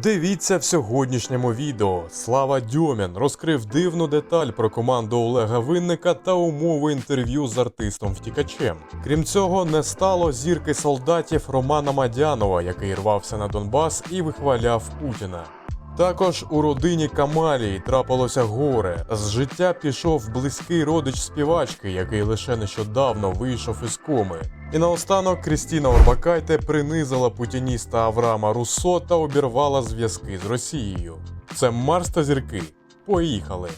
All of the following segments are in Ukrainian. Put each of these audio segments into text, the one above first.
Дивіться в сьогоднішньому відео. Слава Дьомін розкрив дивну деталь про команду Олега Винника та умови інтерв'ю з артистом втікачем. Крім цього, не стало зірки солдатів Романа Мадянова, який рвався на Донбас і вихваляв Путіна. Також у родині Камалії трапилося горе. З життя пішов близький родич співачки, який лише нещодавно вийшов із коми. І наостанок Крістіна Орбакайте принизила путініста Авраама Руссо та обірвала зв'язки з Росією. Це Марс та зірки. Поїхали!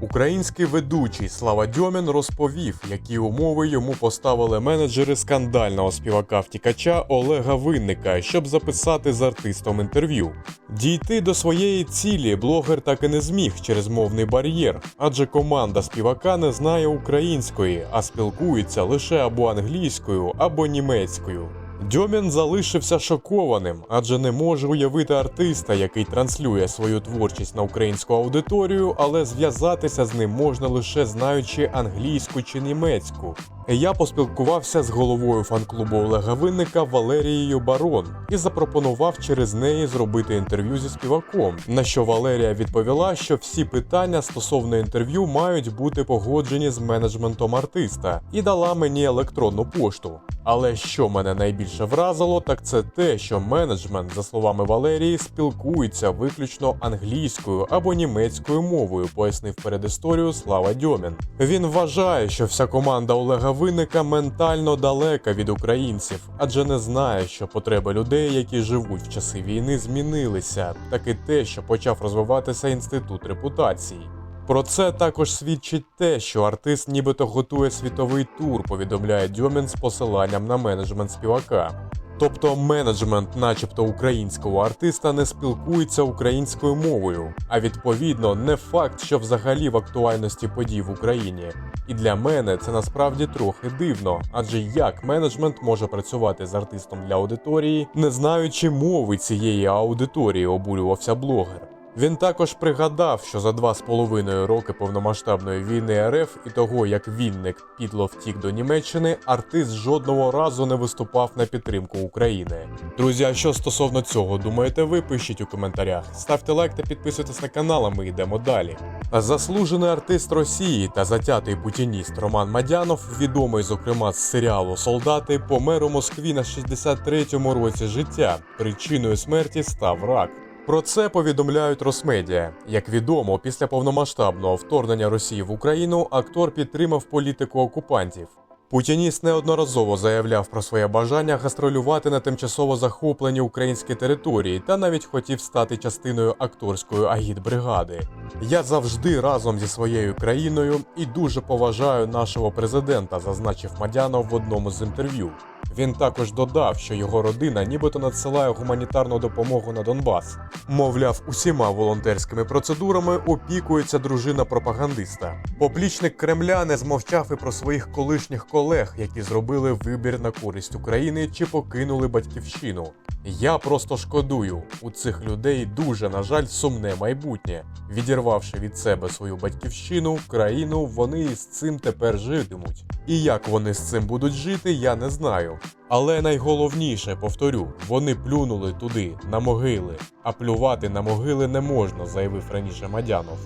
Український ведучий Слава Дьомін розповів, які умови йому поставили менеджери скандального співака втікача Олега Винника, щоб записати з артистом інтерв'ю. Дійти до своєї цілі блогер так і не зміг через мовний бар'єр, адже команда співака не знає української, а спілкується лише або англійською, або німецькою. Дьомін залишився шокованим, адже не може уявити артиста, який транслює свою творчість на українську аудиторію, але зв'язатися з ним можна лише знаючи англійську чи німецьку. Я поспілкувався з головою фан-клубу Олега Винника Валерією Барон і запропонував через неї зробити інтерв'ю зі співаком. На що Валерія відповіла, що всі питання стосовно інтерв'ю мають бути погоджені з менеджментом артиста, і дала мені електронну пошту. Але що мене найбільше вразило, так це те, що менеджмент, за словами Валерії, спілкується виключно англійською або німецькою мовою, пояснив передісторію Слава Дьомін. Він вважає, що вся команда Олега Винника ментально далека від українців, адже не знає, що потреби людей, які живуть в часи війни, змінилися, так і те, що почав розвиватися інститут репутації. Про це також свідчить те, що артист нібито готує світовий тур, повідомляє Дьомін з посиланням на менеджмент співака. Тобто менеджмент, начебто українського артиста, не спілкується українською мовою, а відповідно не факт, що взагалі в актуальності подій в Україні. І для мене це насправді трохи дивно, адже як менеджмент може працювати з артистом для аудиторії, не знаючи мови цієї аудиторії, обурювався блогер. Він також пригадав, що за два з половиною роки повномасштабної війни РФ і того, як Вінник підло втік до Німеччини, артист жодного разу не виступав на підтримку України. Друзі, а що стосовно цього думаєте ви? Пишіть у коментарях. Ставте лайк та підписуйтесь на канал, а ми йдемо далі. Заслужений артист Росії та затятий путініст Роман Мадянов, відомий зокрема з серіалу Солдати, помер у Москві на 63-му році життя. Причиною смерті став рак. Про це повідомляють Росмедіа. Як відомо, після повномасштабного вторгнення Росії в Україну актор підтримав політику окупантів. Путініст неодноразово заявляв про своє бажання гастролювати на тимчасово захопленій українській території та навіть хотів стати частиною акторської агітбригади. Я завжди разом зі своєю країною і дуже поважаю нашого президента, зазначив Мадянов в одному з інтерв'ю. Він також додав, що його родина нібито надсилає гуманітарну допомогу на Донбас. Мовляв, усіма волонтерськими процедурами опікується дружина пропагандиста. Поплічник Кремля не змовчав і про своїх колишніх колег, які зробили вибір на користь України чи покинули батьківщину. Я просто шкодую. У цих людей дуже, на жаль, сумне майбутнє. Відірвавши від себе свою батьківщину, країну, вони із цим тепер житимуть. І як вони з цим будуть жити, я не знаю. Але найголовніше, повторю, вони плюнули туди, на могили, а плювати на могили не можна, заявив раніше Мадянов.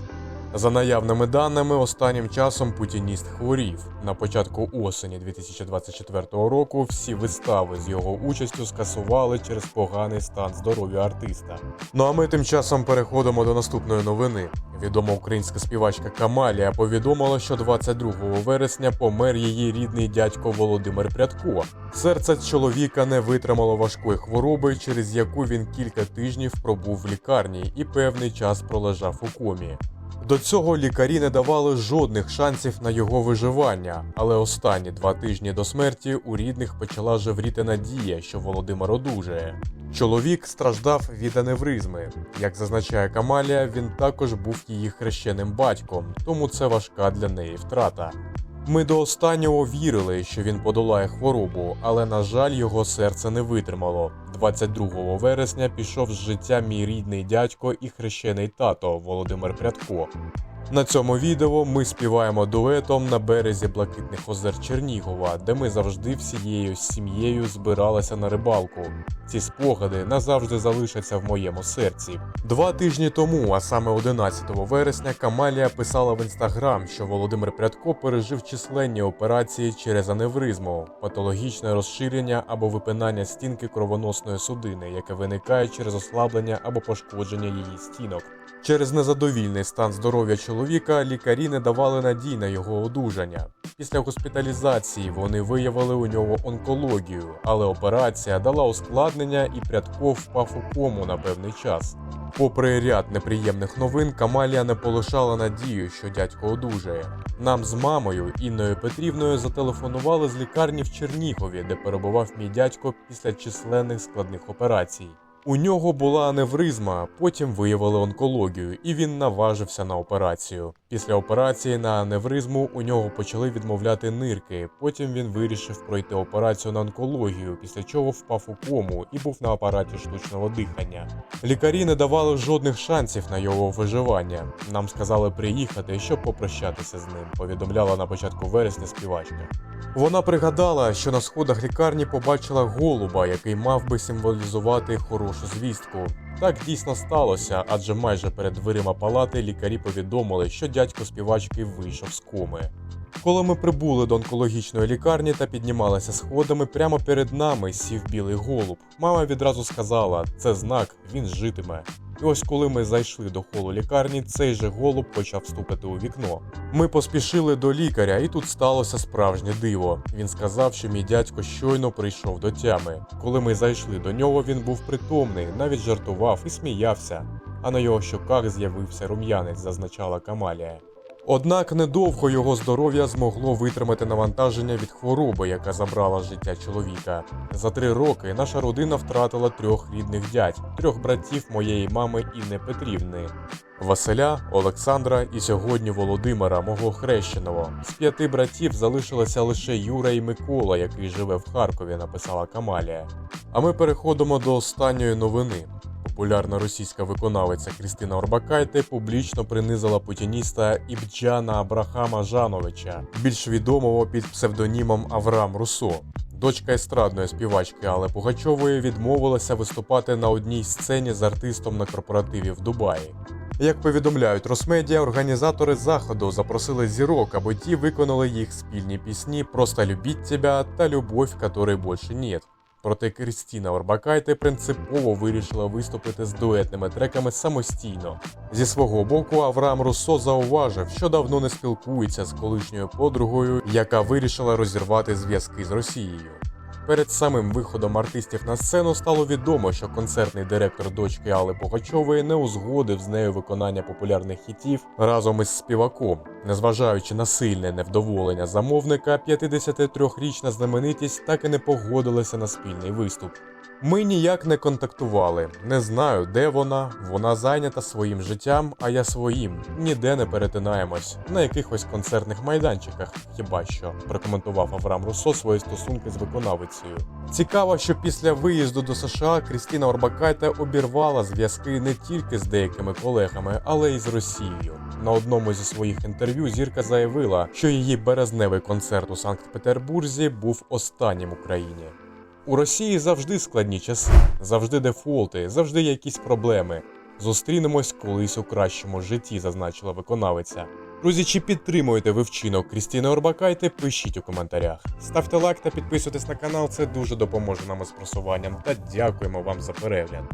За наявними даними, останнім часом путініст хворів. На початку осені 2024 року всі вистави з його участю скасували через поганий стан здоров'я артиста. Ну а ми тим часом переходимо до наступної новини. Відома українська співачка Камалія повідомила, що 22 вересня помер її рідний дядько Володимир Прядко. Серце чоловіка не витримало важкої хвороби, через яку він кілька тижнів пробув в лікарні і певний час пролежав у комі. До цього лікарі не давали жодних шансів на його виживання, але останні два тижні до смерті у рідних почала жевріти надія, що Володимир одужає. Чоловік страждав від аневризми. Як зазначає Камалія, він також був її хрещеним батьком, тому це важка для неї втрата. Ми до останнього вірили, що він подолає хворобу, але на жаль, його серце не витримало. 22 вересня пішов з життя мій рідний дядько і хрещений тато Володимир Прядко. На цьому відео ми співаємо дуетом на березі блакитних озер Чернігова, де ми завжди всією сім'єю збиралися на рибалку. Ці спогади назавжди залишаться в моєму серці. Два тижні тому, а саме 11 вересня, Камалія писала в інстаграм, що Володимир Прядко пережив численні операції через аневризму, патологічне розширення або випинання стінки кровоносної судини, яке виникає через ослаблення або пошкодження її стінок. Через незадовільний стан здоров'я чоловіка лікарі не давали надій на його одужання. Після госпіталізації вони виявили у нього онкологію, але операція дала ускладнення і Прядко впав у кому на певний час. Попри ряд неприємних новин, Камалія не полишала надію, що дядько одужає. Нам з мамою Інною Петрівною зателефонували з лікарні в Чернігові, де перебував мій дядько після численних складних операцій. У нього була аневризма, потім виявили онкологію, і він наважився на операцію. Після операції на аневризму у нього почали відмовляти нирки. Потім він вирішив пройти операцію на онкологію, після чого впав у кому і був на апараті штучного дихання. Лікарі не давали жодних шансів на його виживання. Нам сказали приїхати, щоб попрощатися з ним. Повідомляла на початку вересня співачка. Вона пригадала, що на сходах лікарні побачила голуба, який мав би символізувати хорошу звістку. Так дійсно сталося, адже майже перед дверима палати лікарі повідомили, що дядько співачки вийшов з коми. Коли ми прибули до онкологічної лікарні та піднімалися сходами, прямо перед нами сів білий голуб. Мама відразу сказала: це знак, він житиме. І ось коли ми зайшли до холу лікарні, цей же голуб почав стукати у вікно. Ми поспішили до лікаря, і тут сталося справжнє диво. Він сказав, що мій дядько щойно прийшов до тями. Коли ми зайшли до нього, він був притомний, навіть жартував і сміявся. А на його щоках з'явився рум'янець, зазначала Камалія. Однак недовго його здоров'я змогло витримати навантаження від хвороби, яка забрала життя чоловіка. За три роки наша родина втратила трьох рідних дядь, трьох братів моєї мами Інни Петрівни. Василя, Олександра і сьогодні Володимира, мого хрещеного. З п'яти братів залишилися лише Юра і Микола, який живе в Харкові, написала Камалія. А ми переходимо до останньої новини. Популярна російська виконавиця Крістина Орбакайте публічно принизила путініста Ібджана Абрахама Жановича, більш відомого під псевдонімом Авраам Руссо. Дочка естрадної співачки Алли Пугачової відмовилася виступати на одній сцені з артистом на корпоративі в Дубаї. Як повідомляють Росмедіа, організатори заходу запросили зірок, аби ті виконали їх спільні пісні «Просто любіть тебя» та «Любовь, которой больше нет». Проте Крістіна Орбакайте принципово вирішила виступити з дуетними треками самостійно. Зі свого боку, Авраам Руссо зауважив, що давно не спілкується з колишньою подругою, яка вирішила розірвати зв'язки з Росією. Перед самим виходом артистів на сцену стало відомо, що концертний директор дочки Алли Пугачової не узгодив з нею виконання популярних хітів разом із співаком. Незважаючи на сильне невдоволення замовника, 53-річна знаменитість так і не погодилася на спільний виступ. Ми ніяк не контактували. Не знаю, де вона. Вона зайнята своїм життям, а я своїм. Ніде не перетинаємось. На якихось концертних майданчиках, хіба що, прокоментував Авраам Руссо свої стосунки з виконавицею. Цікаво, що після виїзду до США Крістіна Орбакайте обірвала зв'язки не тільки з деякими колегами, але й з Росією. На одному зі своїх інтерв'ю зірка заявила, що її березневий концерт у Санкт-Петербурзі був останнім в Україні. У Росії завжди складні часи, завжди дефолти, завжди якісь проблеми. Зустрінемось колись у кращому житті, зазначила виконавиця. Друзі, чи підтримуєте ви вчинок Крістіни Орбакайте? Пишіть у коментарях. Ставте лайк та підписуйтесь на канал, це дуже допоможе нам із просуванням. Та дякуємо вам за перегляд.